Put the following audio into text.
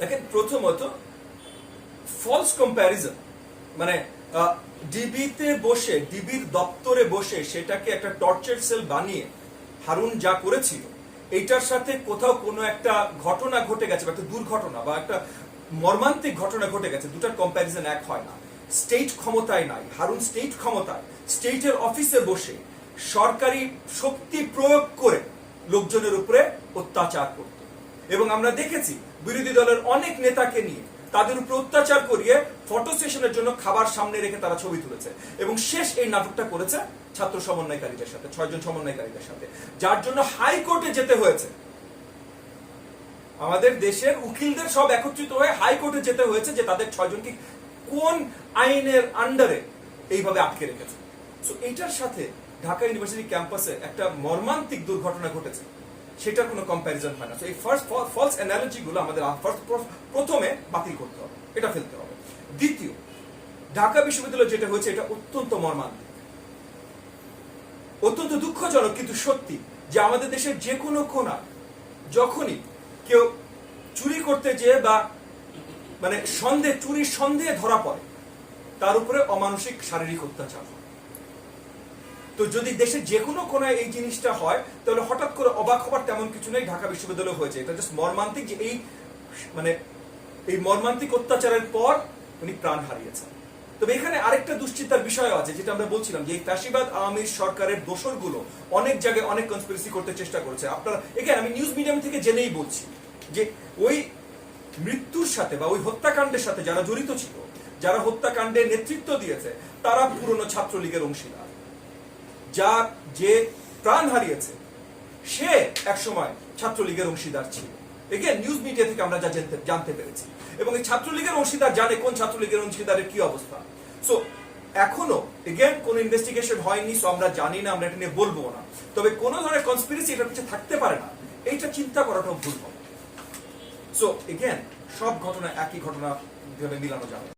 দেখেন, প্রথমত false comparison মানে ডিবিতে বসে ডিবির দপ্তরে বসে সেটাকে একটা টর্চার সেল বানিয়ে হারুন যা করেছিল, এইটার সাথে কোথাও কোনো একটা ঘটনা ঘটে গেছে, বা একটা দুর্ঘটনা, বা একটা মর্মান্তিক ঘটনা ঘটে গেছে, দুটার কম্প্যারিজন এক হয় না। স্টেট ক্ষমতায় নাই, হারুন স্টেট ক্ষমতায় স্টেটের অফিসে বসে সরকারি শক্তি প্রয়োগ করে লোকজনের উপরে অত্যাচার করত। এবং আমরা দেখেছি বিরোধী দলের অনেক নেতাকে নিয়ে তাদের উপর অত্যাচার করিয়ে ফটো সেশনের জন্য খাবার সামনে রেখে তারা ছবি তুলেছে। এবং শেষ এই নাটকটা করেছে ছাত্র সমন্বয়কারীদের সাথে, ছয়জন সমন্বয়কারীদের সাথে, যার জন্য হাইকোর্টে যেতে হয়েছে। আমাদের দেশের উকিলদের সব একত্রিত হয়ে হাইকোর্টে যেতে হয়েছে যে তাদের ছয়জনকে কোন আইনের আন্ডারে এইভাবে আটকে রেখেছে। সো এইটার সাথে ঢাকা ইউনিভার্সিটি ক্যাম্পাসে একটা মর্মান্তিক দুর্ঘটনা ঘটেছে। সেটার কোনো কম্প্যারিজন হয় না। তো এই ফার্স্ট ফলস অ্যানালজি গুলো আমাদের প্রথমে বাতিল করতে হবে। এটা ফেলতে হবে। দ্বিতীয়, ঢাকা বিশ্ববিদ্যালয় যেটা হয়েছে, এটা অত্যন্ত মর্মান্তিক। অত্যন্ত দুঃখজনক কিন্তু সত্যি যে আমাদের দেশের যে কোনো কোনা যখনই কেউ চুরি করতে যেয়ে বা মানে সন্দেহ, চুরির সন্দেহে ধরা পড়ে, তার উপরে অমানসিক শারীরিক অত্যাচার তো যদি দেশের যে কোনো কোনায় এই জিনিসটা হয়, তাহলে হঠাৎ করে অবাক হবার তেমন কিছু নেই, ঢাকা বিশ্ববিদ্যালয় হয়েছে। এটা জাস্ট মর্মান্তিক যে এই মানে এই মর্মান্তিক অত্যাচারের পর উনি প্রাণ হারিয়েছেন। তবে এখানে আরেকটা দুশ্চিন্তার বিষয় আছে, যেটা আমরা বলছিলাম যে এই ফ্যাসিবাদ আওয়ামী সরকারের দোসরগুলো অনেক জায়গায় অনেক কনস্পিরেসি করতে চেষ্টা করেছে। আপনারা এখানে আমি নিউজ মিডিয়াম থেকে জেনেই বলছি যে ওই মৃত্যুর সাথে বা ওই হত্যাকাণ্ডের সাথে যারা জড়িত ছিল, যারা হত্যাকাণ্ডে নেতৃত্ব দিয়েছে, তারা পুরনো ছাত্রলীগের অংশীদার। যার যে প্রাণ হারিয়েছে, সে একসময় ছাত্রলীগের অংশীদার ছিল। এগেন নিউজ মিডিয়া থেকে আমরা যা জানতে জানতে পেরেছি। এবং এই ছাত্রলীগের অংশীদার জানে কোন ছাত্রলীগের অংশীদারের কি অবস্থা। সো এখনও এগেন কোন ইনভেস্টিগেশন হয়নি সো আমরা জানি না, আমরা এটা নিয়ে বলব না। তবে কোন ধরনের কনস্পিরেসি এটার পিছিয়ে থাকতে পারে না। এইটা চিন্তা করাটাও ভুল হবে। সো এগেন সব ঘটনা একই ঘটনা মিলানো যাবে।